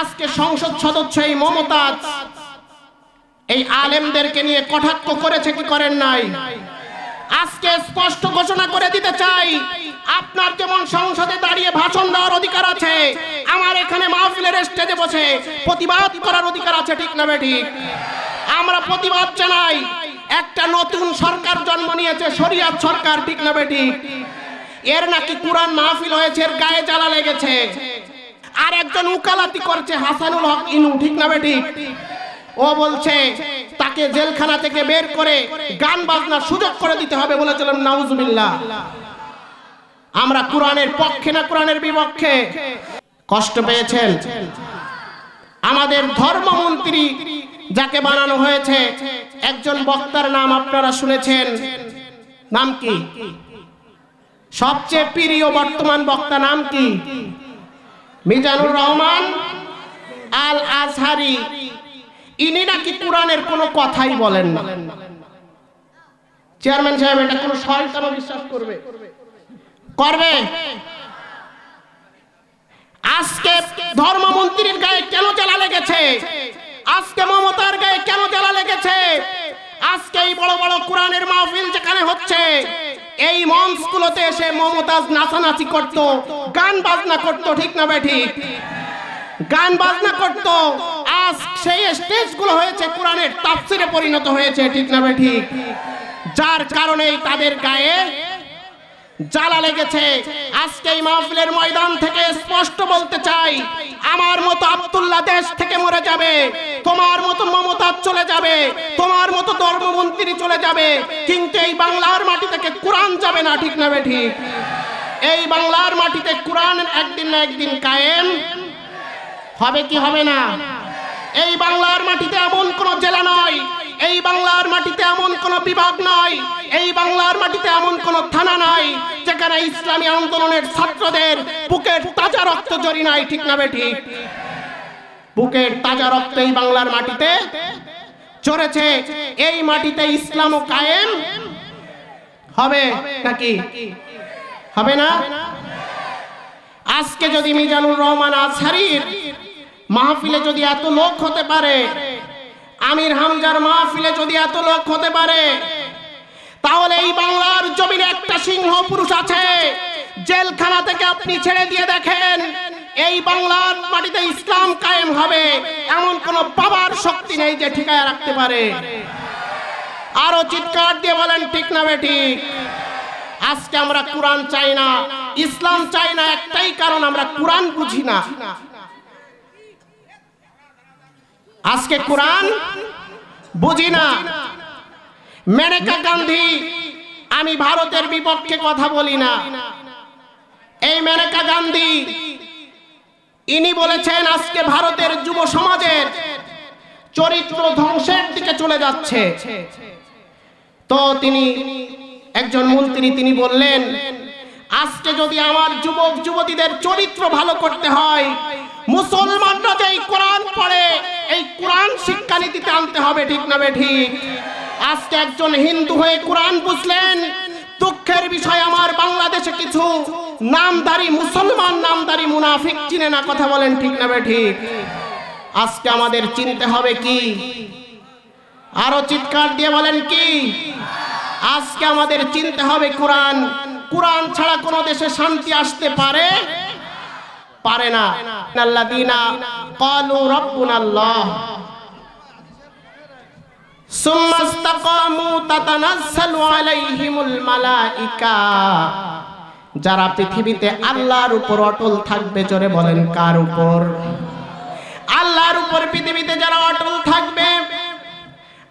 আজকে সংসদ সদস্য এই মমতাজ, এই আলেমদেরকে নিয়ে কটাক্ষ করেছে কি করেন নাই? আজকে স্পষ্ট ঘোষণা করে দিতে চাই, আপনার যেমন সংসদে দাঁড়িয়ে ভাষণ দেওয়ার অধিকার আছে, আমার এখানে মাহফিলের স্টেজে বসে প্রতিবাদ করার অধিকার আছে, ঠিক না ঠিক আমরা প্রতিবাদ জানাই, একটা নতুন সরকার জন্ম নিয়েছে, শরিয়াত সরকার, ঠিক না ঠিক এর নাকি কোরআন মাহফিল হয়েছে, এর গায়ে জ্বালা লেগেছে। আর একজন উকালাতি করছে, হাসানুল হক ইনু, ঠিক না ঠিক ও বলছে, তাকে জেলখানা থেকে বের করে গান বাজনার সুযোগ করে দিতে হবে বলেছিলাম নাউজুবিল্লাহ। আমরা কোরআনের পক্ষে না কোরআনের বিপক্ষে? কষ্ট পেয়েছেন? আমাদের ধর্মমন্ত্রী যাকে বানানো হয়েছে, একজন বক্তার নাম আপনারা শুনেছেন। নাম কি? সবচেয়ে প্রিয় বর্তমান বক্তা নাম কি? মিজানুর রহমান আল আজহারি ইনি নাকি কোরআনের কোনো কথাই বলেন না। চেয়ারম্যান সাহেব, এটা কোনো শয়তানও বিশ্বাস করবে। করবে? আজকে ধর্মমন্ত্রীর গায়ে কেন জ্বালা লেগেছে? আজকে মমতার গায়ে কেন জ্বালা লেগেছে? আজকে এই বড় বড় কোরআনের মাহফিল যেখানে হচ্ছে এই মঞ্চগুলোতে এসে মমতাজ নাচানাচি করত, গান বাজনা করত, ঠিক না ঠিক? গান বাজনা করত। আজ সেই স্টেজগুলো হয়েছে, কোরআনের তাফসিরে পরিণত হয়েছে, ঠিক না ঠিক? যার কারণেই তাদের গায়ে জ্বালা লেগেছে। আজকে এই মাহফিলের ময়দান থেকে স্পষ্ট বলতে চাই, আমার মতো আব্দুল্লাহ দেশ থেকে মরে যাবে, তোমার মতো মমতা চলে যাবে, তোমার মতো ধর্মমন্ত্রী চলে যাবে, কিন্তু এই বাংলার মাটি থেকে কোরআন যাবে না, ঠিক না ঠিক? এই বাংলার মাটিতে কোরআন একদিন না একদিন কায়েম। হবে কি হবে না? এই বাংলার মাটিতে এমন কোন জেলা নয় এই বাংলার মাটিতে এমন কোন বিভাগ নয় এই বাংলার মাটিতে এমন কোন থানা নাই, যেখানে ইসলামী আন্দোলনের ছাত্রদের বুকের তাজা রক্ত জড়ি নাই, ঠিক না ঠিক বুকের তাজা রক্ত এই বাংলার মাটিতে চড়েছে এই মাটিতে ইসলাম কায়েম হবে নাকি? হবে না? আজকে যদি মিজানুর রহমান আজহারির মাহফিলে যদি এত লোক হতে পারে আমির হামজার মাহফিলে যদি এত লোক হতে পারে, তাহলে এই বাংলার জমিনে একটা সিংহ পুরুষ আছে, জেলখানা থেকে আপনি ছেড়ে দিয়ে দেখেন, এই বাংলার মাটিতে ইসলাম কায়েম হবে, এমন কোন বাবার শক্তি নেই যে ঠিকায় রাখতে পারে। আরও চিৎকার দিয়ে বলেন, ঠিক না বেঠিক আজকে আমরা কোরআন চাই না, ইসলাম চাই না, একটাই কারণ আমরা কোরআন বুঝি না। আজকে কোরআন বুঝি না। মেনকা গান্ধী, আমি ভারতের বিপক্ষে কথা বলি না। এই মেনকা গান্ধী, ইনি বলেছেন আজকে ভারতের যুব সমাজের চরিত্র ধ্বংসের দিকে চলে যাচ্ছে। তো তিনি, একজন মন্ত্রী, তিনি বললেন, আজকে যদি আমার যুবক, যুবতীদের চরিত্র ভালো করতে হয় মুসলমানরা যে এই কোরআন পড়ে, এই কোরআন শিক্ষানীতিতে আনতে হবে, ঠিক না ঠিক? আজকে একজন হিন্দু হয়ে কোরআন বুঝলেন, দুঃখের বিষয় আমার বাংলাদেশে কিছু নামদারি মুসলমান, নামদারি মুনাফিক চিনে না কথা বলেন, ঠিক না ঠিক? আজকে আমাদের চিনতে হবে কি? আরও চিৎকার দিয়ে বলেন কি? আজকে আমাদের চিনতে হবে কোরআন। কোরআন ছাড়া কোনো দেশে শান্তি আসতে পারে পারে না। যারা পৃথিবীতে আল্লাহর উপর অটল থাকবে, জোরে বলেন কার উপর? আল্লাহর উপর পৃথিবীতে যারা অটল থাকবে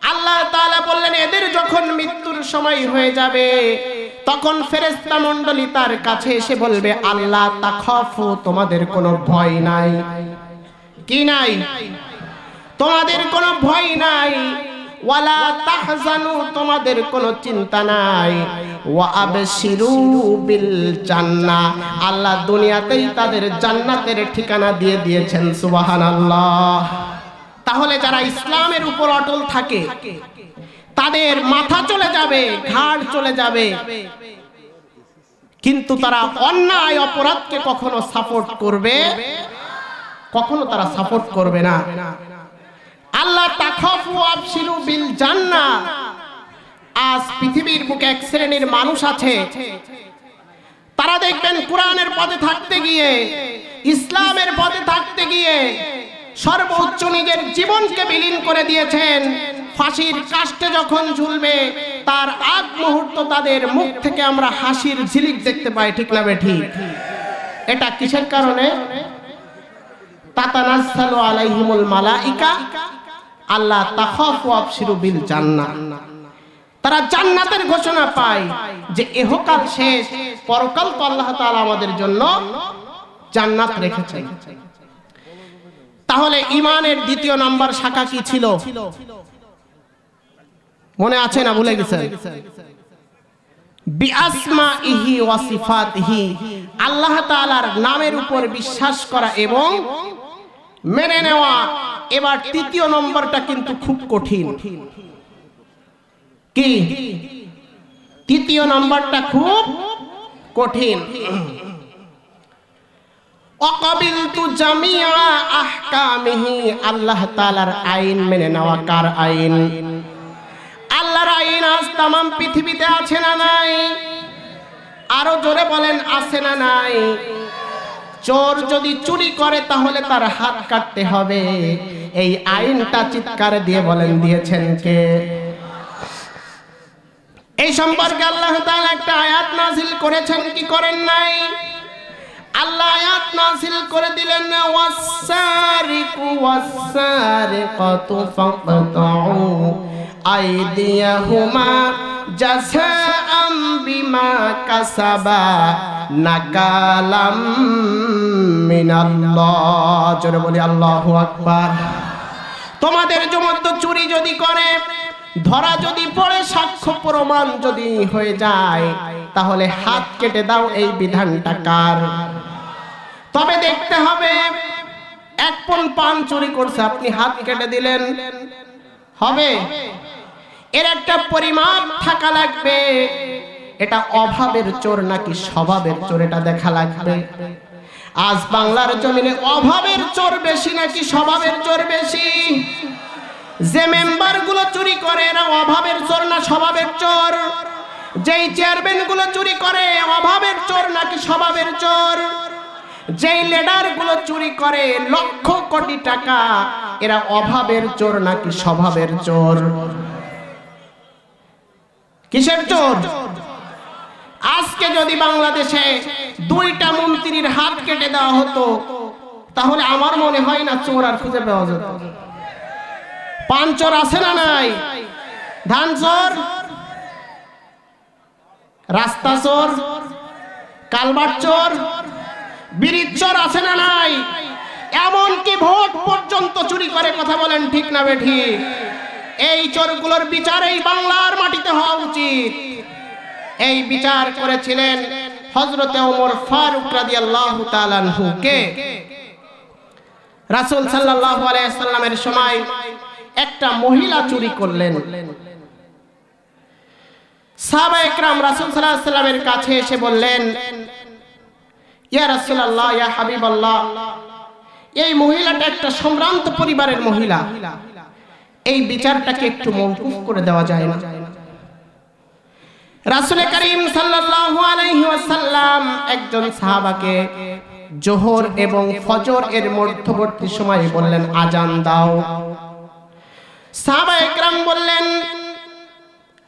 আল্লাহ তাআলা বললেন, এদের যখন মৃত্যুর সময় হয়ে যাবে, তখন ফেরেশতা মণ্ডলী তার কাছে এসে বলবে, আল্লাহ তাখাফু, তোমাদের কোনো ভয় নাই। কি নাই? তোমাদের কোনো ভয় নাই। তোমাদের কোনো চিন্তা নাই। বিল জান্নাহ। আল্লাহ দুনিয়াতেই তাদের জান্নাতের ঠিকানা দিয়ে দিয়েছেন, সুবহানাল্লাহ। তাহলে যারা ইসলামের উপর অটল থাকে, তাদের মাথা চলে যাবে, ঘাড় চলে যাবে। কিন্তু তারা অন্যায় অপরাধকে কখনো সাপোর্ট করবে, কখনো তারা সাপোর্ট করবে না। আল্লাহ বিল জান্নাহ। আজ পৃথিবীর বুকে এক শ্রেণির মানুষ আছে। তারা দেখবেন কোরআনের পথে থাকতে গিয়ে, ইসলামের পথে থাকতে গিয়ে সর্বোচ্চ নিজের জীবনকে বিলীন করে দিয়েছেন। ফাঁসির কাষ্টে যখন ঝুলবে, তার আগ মুহূর্ত তাদের মুখ থেকে আমরা হাসির ঝিলিক দেখতে পাই, ঠিক না বেঠি এটা কিসের কারণে? আমাদের জন্য জান্নাত রেখেছেন। তাহলে ইমানের দ্বিতীয় নাম্বার শাখা কি ছিল? মনে আছে না ভুলে গেছেন আল্লাহ নামের উপর বিশ্বাস করা এবং মেনে নেওয়া এবার তৃতীয় নম্বরটা কিন্তু খুব কঠিন। কি? তৃতীয় নম্বরটা খুব কঠিন। আল্লাহ তাআলার আইন মেনে নেওয়া কার আইন? আল্লাহর আইন আজ তামাম পৃথিবীতে আছে না নাই? আরও জোরে বলেন, আছে না নাই? চোর যদি চুরি করে, তাহলে তার হাত কাটতে হবে। এই আইনটা চিৎকার দিয়ে বলেন, দিয়েছেন কে? এই সম্পর্কে আল্লাহ তাআলা একটা আয়াত নাজিল করেছেন, কি করেন নাই? আল্লাহ আয়াত নাজিল করে দিলেন ওয়াসারিকু ওয়াসারিকাতু ফাকতাউ আইদিয়াহুমা জাযাআম বিমা কাসাবা নাকালাম মিনাল্লাহ। জোরে বলি, আল্লাহু আকবার। তোমাদের জমত চুরি যদি করে ধরা যদি পড়ে, সাক্ষ্য প্রমাণ যদি হয়ে যায়, তাহলে হাত কেটে দাও এই বিধানটা কার? তবে দেখতে হবে, এক পন পান চুরি করছে, আপনি হাত কেটে দিলেন। হবে। এর একটা পরিমাপ থাকা লাগবে। এটা অভাবের চোর নাকি স্বভাবের চোর, এটা দেখা লাগবে। আজ বাংলার জমিনে অভাবের চোর বেশি নাকি স্বভাবের চোর বেশি? যে মেম্বারগুলো চুরি করে এরা অভাবের চোর না স্বভাবের চোর? যেই চেয়ারম্যানগুলো চুরি করে, অভাবের চোর নাকি স্বভাবের চোর? যেই লিডারগুলো চুরি করে, লক্ষ কোটি টাকা, এরা অভাবের চোর নাকি স্বভাবের চোর? কিসের চোর? আজকে যদি বাংলাদেশে দুইটা মন্ত্রীর হাত কেটে দেওয়া হতো, তাহলে আমার মনে হয় না চোর আর খুঁজে পাওয়া যেত। পান চোর আছে না নাই? ধান চোর? রাস্তা চোর? কালবার চোর? বিড়ির চোর আছে না নাই? এমনকি ভোট পর্যন্ত চুরি করে কথা বলেন ঠিক না বেঠি? এই চোরগুলোর বিচার এই বাংলার মাটিতে হওয়া উচিত। এই বিচার করেছিলেন হজরতে ওমর ফারুক রাদিয়াল্লাহু তাআলা কে? রাসূল সাল্লাল্লাহু আলাইহি সাল্লামের সময় একটা মহিলা চুরি করলেন। কাছে এসে বললেন এই মহিলাটা একটা সম্ভ্রান্ত পরিবারের মহিলা। এই বিচারটাকে একটু মওকুফ করে দেওয়া যায় না। রাসূল করিম একজন সাহাবাকে জোহর এবং ফজর এর মধ্যবর্তী সময়ে বললেন, আজান দাও। সাহাবা একরাম বললেন,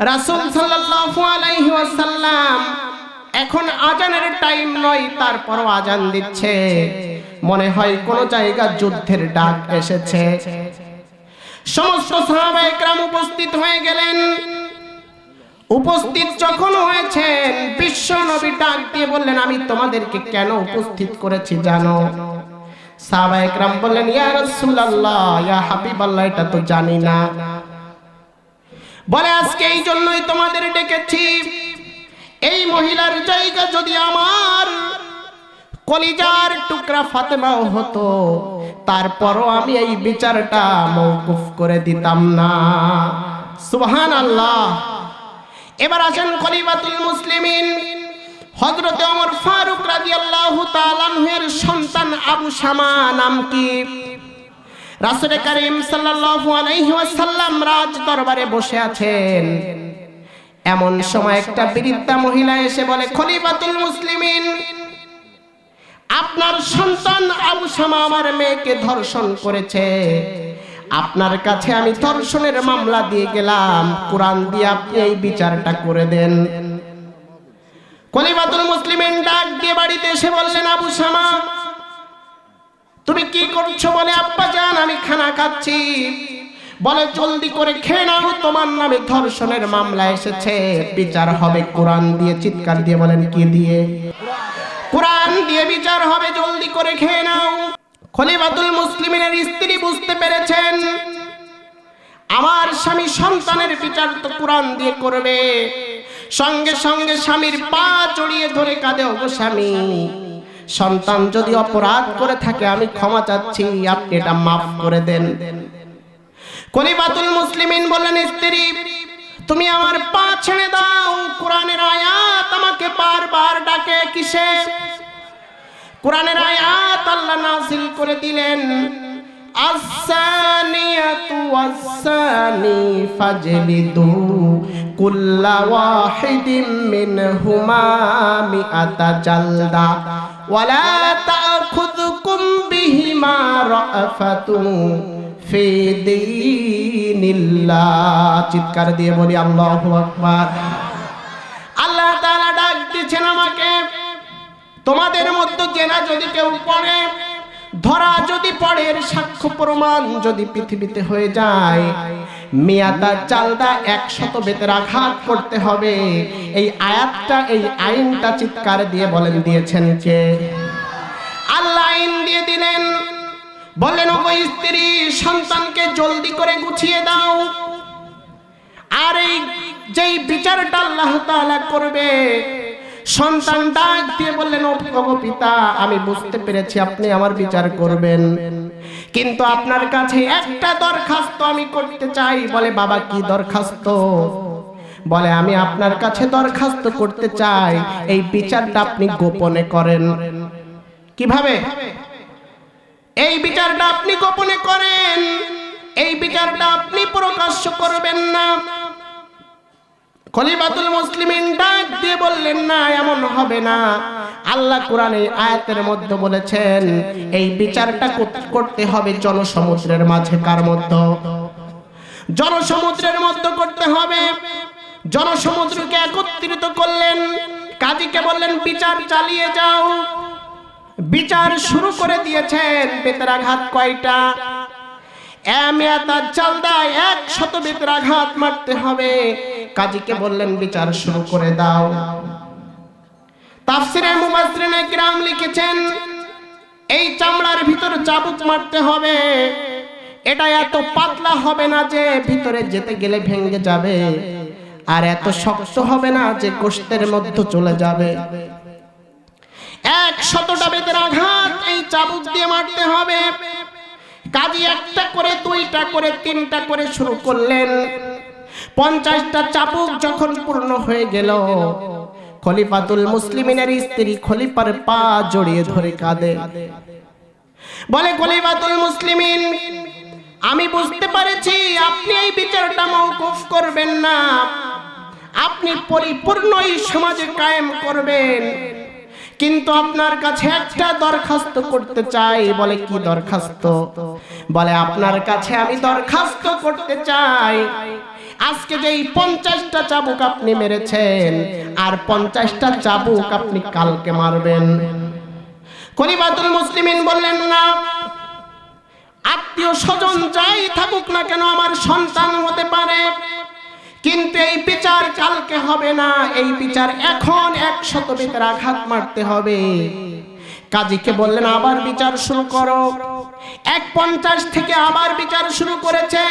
রাসূল সাল্লাল্লাহু আলাইহি ওয়াসাল্লাম এখন আজানের টাইম নয়, তারপরও আজান দিচ্ছে। মনে হয় কোন জায়গা যুদ্ধের ডাক এসেছে। সমস্ত সাহাবা একরাম উপস্থিত হয়ে গেলেন। উপস্থিত যখন হয়েছেন, বিশ্ব নবী ডাক দিয়ে বললেন, আমি তোমাদেরকে কেন উপস্থিত করেছি জানো? সাহাবা একরাম বললেন, ইয়া রাসূলুল্লাহ, ইয়া হাবিবাল্লাহ, এটা তো জানি না। বলে, আজকে এই জন্যই তোমাদের ডেকেছি। এই মহিলার জায়গা যদি আমার কলিজার টুকরা ফাতেমাও হতো, তারপরও আমি এই বিচারটা মৌকুফ করে দিতাম না। সুবহান আল্লাহ এবার আসেন খলিফাতুল মুসলিমিন। হজরতে অমর ফারুক রাদিয়াল্লাহু তাআলার সন্তান আবু শামা নাম কি? রাসূল করিম সাল্লাল্লাহু আলাইহি ওয়াসাল্লাম রাজ দরবারে বসে আছেন। এমন সময় একটা বৃদ্ধা মহিলা এসে বলে, খলিফাতুল মুসলিমিন, আপনার সন্তান আবু শামা আমার মেয়েকে ধর্ষণ করেছে। আপনার কাছে আমি ধর্ষণের মামলা দিয়ে গেলাম। কোরআন দিয়ে আপনি এই বিচারটা করে দেন। কলিবাতুল মুসলিমিন ডাক দিয়ে বাড়িতে এসে বললেন আবু শামা তুমি কি করছ বলে আব্বা জান? আমি খানা খাচ্ছি। বলে, জলদি করে খেয়ে নাও, তোমার নামে ধর্ষণের মামলা এসেছে। বিচার হবে কোরআন দিয়ে। চিৎকার দিয়ে বলেন, কি দিয়ে? কোরআন দিয়ে বিচার হবে, জলদি করে খেয়ে নাও। খলিফাতুল মুসলিমিনের স্ত্রী বুঝতে পেরেছেন, আমার স্বামী সন্তানের বিচার তো কোরআন দিয়ে করবে। সঙ্গে সঙ্গে স্বামীর পা জড়িয়ে ধরে কাঁদে, ওগো স্বামী, সন্তান যদি অপরাধ করে থাকে, আমি ক্ষমা চাচ্ছি, আপনি এটা মাফ করে দেন। কলিবাতুল মুসলিমিন বললেন, স্ত্রী, তুমি আমার পা ছেড়ে দাও, কোরআনের আয়াত আমাকে বারবার ডাকে কিসে কোরআনের আয়াত আল্লাহ নাজিল করে দিলেন। আসানিয়াতু ওয়াসানি ফাজলিদু কুল্লা ওয়াহিদিম মিনহুমা মিআতা জালদা ওয়ালা তাখুযুকুম বিহিমা রাফাতুন ফি দীনিল্লাহ। চিৎকার দিয়ে বলি আল্লাহু আকবার। আল্লাহ তাআলা ডাক দিচ্ছেন আমাকে। তোমাদের মধ্যে জেনা যদি কেউ পড়ে ধরা যদি পরের সাক্ষ্য প্রমাণ যদি পৃথিবীতে হয়ে যায়, মিয়াদা চালদা একশত বেতের আঘাত করতে হবে। এই আয়াতটা, এই আইনটা চিৎকার দিয়ে বলেন, দিয়েছেন কে? আল্লাহ আইন দিয়ে দিলেন। বললেন ওগো স্ত্রী, সন্তানকে জলদি করে গুছিয়ে দাও। আর এই যেই বিচারটা আল্লাহ তাআলা করবে সন্তান ডাক দিয়ে বললেন ওগো পিতা, আমি বুঝতে পেরেছি, আপনি আমার বিচার করবেন। কিন্তু আপনার কাছে একটা দরখাস্ত আমি করতে চাই। বলে, বাবা, কি দরখাস্ত? বলে, আমি আপনার কাছে দরখাস্ত করতে চাই। এই বিচারটা আপনি গোপনে করেন। কীভাবে? এই বিচারটা আপনি গোপনে করেন। এই বিচারটা আপনি প্রকাশ্য করবেন না। খলিফাতুল মুসলিমিন ডাক দিয়ে বললেন, না, এমন হবে না। আল্লাহ কোরআনে আয়াতের মধ্যে বলেছেন, এই বিচারটা করতে হবে জনসমুদ্রের মাঝে কার মধ্যে? জনসমুদ্রের মধ্যে করতে হবে। জনসমুদ্রকে একত্রিত করলেন। কাজীকে বললেন, বিচার চালিয়ে যাও। বিচার শুরু করে দিয়েছেন বেতরাঘাত কয়টা? চালদায় এক শত বেতরাঘাত মারতে হবে। কাজীকে বললেন, বিচার শুরু করে দাও। তাফসিরে মুবাসসিরিনে কিরাম লিখেছেন, এই চামড়ার ভিতর চাবুক মারতে হবে। এটা এত পাতলা হবে না যে ভিতরে যেতে গেলে ভেঙে যাবে। আর এত শক্ত হবে না যে গোষ্ঠের মধ্যে চলে যাবে। এক শতটা বেতের আঘাত এই চাবুক দিয়ে মারতে হবে। কাজী একটা করে, দুইটা করে, তিনটা করে শুরু করলেন। পঞ্চাশটা চাবুক যখন পূর্ণ হয়ে গেল, খলিফাতুল মুসলিমিনের স্ত্রী খলিফার পা জড়িয়ে ধরে কাঁদে। বলে, খলিফাতুল মুসলিমিন, আমি বুঝতে পারেছি আপনি এই বিচারটা মৌকুফ করবেন না। আপনি পরিপূর্ণ এই সমাজে কায়েম করবেন। কিন্তু আপনার কাছে একটা দরখাস্ত করতে চাই। বলে কি দরখাস্ত? বলে, আপনার কাছে আমি দরখাস্ত করতে চাই। আজকে যেই পঞ্চাশটা চাবুক আপনি মেরেছেন, আর পঞ্চাশটা চাবুক আপনি কালকে মারবেন। কলিবাতুল মুসলিমিন বললেন, না। আত্মীয় স্বজন যাই থাকুক না কেন, আমার সন্তান হতে পারে। কিন্তু এই বিচার কালকে হবে না। এই বিচার এখন একশত বেতের আঘাত মারতে হবে। কাজীকে বললেন, আবার বিচার শুরু করো। এক পঞ্চাশ থেকে আবার বিচার শুরু করেছে।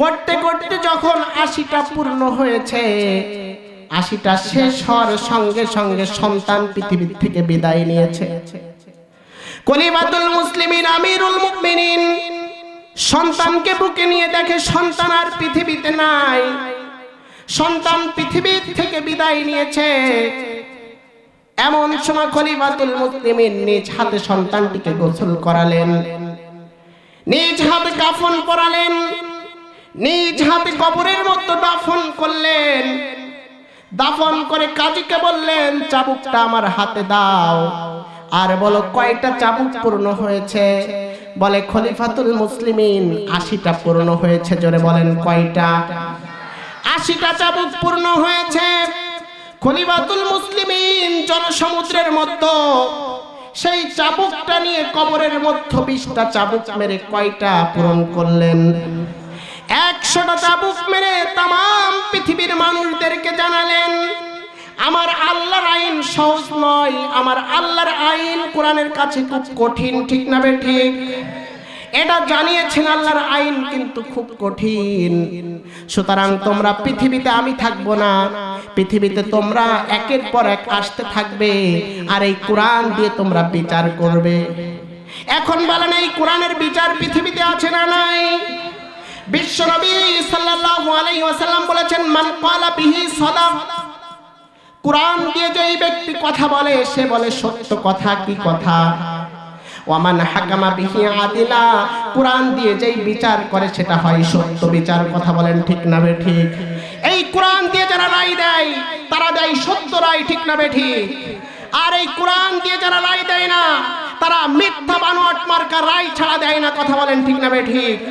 করতে করতে যখন আশিটা পূর্ণ হয়েছে, আশিটা শেষ হওয়ার সঙ্গে সঙ্গে সন্তান পৃথিবীর থেকে বিদায় নিয়েছে। কলিবাতুল মুসলিমিন, আমিরুল মুমিনিন সন্তানকে বুকে নিয়ে দেখে সন্তান আর পৃথিবীতে নাই। সন্তান পৃথিবীর থেকে বিদায় নিয়েছে। এমন সময় খলিফাতুল মুসলিমিন নিজ হাতে সন্তানটিকে গোসল করালেন। নিজ হাতে কাফন পরালেন। নিজ হাতে কবরের মধ্যে দাফন করলেন। দাফন করে কাজীকে বললেন, চাবুকটা আমার হাতে দাও। আর বলো, কয়টা চাবুক পূর্ণ হয়েছে? বলে খলিফাতুল মুসলিমিন, আশিটা পূর্ণ হয়েছে, জোরে বলেন কয়টা? আশিটা চাবুক পূর্ণ হয়েছে। খলিফাতুল মুসলিমিন জনসমুদ্রের মধ্যে, সেই চাবুকটা নিয়ে কবরের মধ্যে বিশটা চাবুক মেরে কয়টা পূরণ করলেন? একশোটা চাবুক মেরে তাম পৃথিবীর মানুষদেরকে জানালেন। আমার আল্লাহর আইন সহজ নয়, আমার আল্লাহর আইন কোরআনের কাছে খুব কঠিন, ঠিক না ঠিক? এটা জানিয়েছেন আল্লাহর আইন কিন্তু খুব কঠিন। সুতরাং তোমরা পৃথিবীতে আমি থাকব না, পৃথিবীতে তোমরা একের পর এক আসতে থাকবে, আর এই কোরআন দিয়ে তোমরা বিচার করবে। এখন বলেন, এই কোরআনের বিচার পৃথিবীতে আছে না নাই? বিশ্বনবী সাল্লাল্লাহু আলাইহি ওয়াসাল্লাম বলেছেন, মান ক্বালা বিহি সাদাক। কোরআন দিয়ে যেই ব্যক্তি কথা বলে, সে বলে, সত্য কথা কি কথা? ওয়ামান হাকামা বিহি আদিলা। কোরআন দিয়ে যেই বিচার করে, সেটা হয় সত্য বিচার। কথা বলেন ঠিক না ঠিক? এই কোরআন দিয়ে যারা রায় দেয়, তারা দেয় সত্য রায়, ঠিক না ঠিক? আর এই কোরআন দিয়ে যারা রায় দেয় না, তারা মিথ্যা বানোয়াট মার্কা রায় ছাড়া দেয় না। কথা বলেন ঠিক না ঠিক?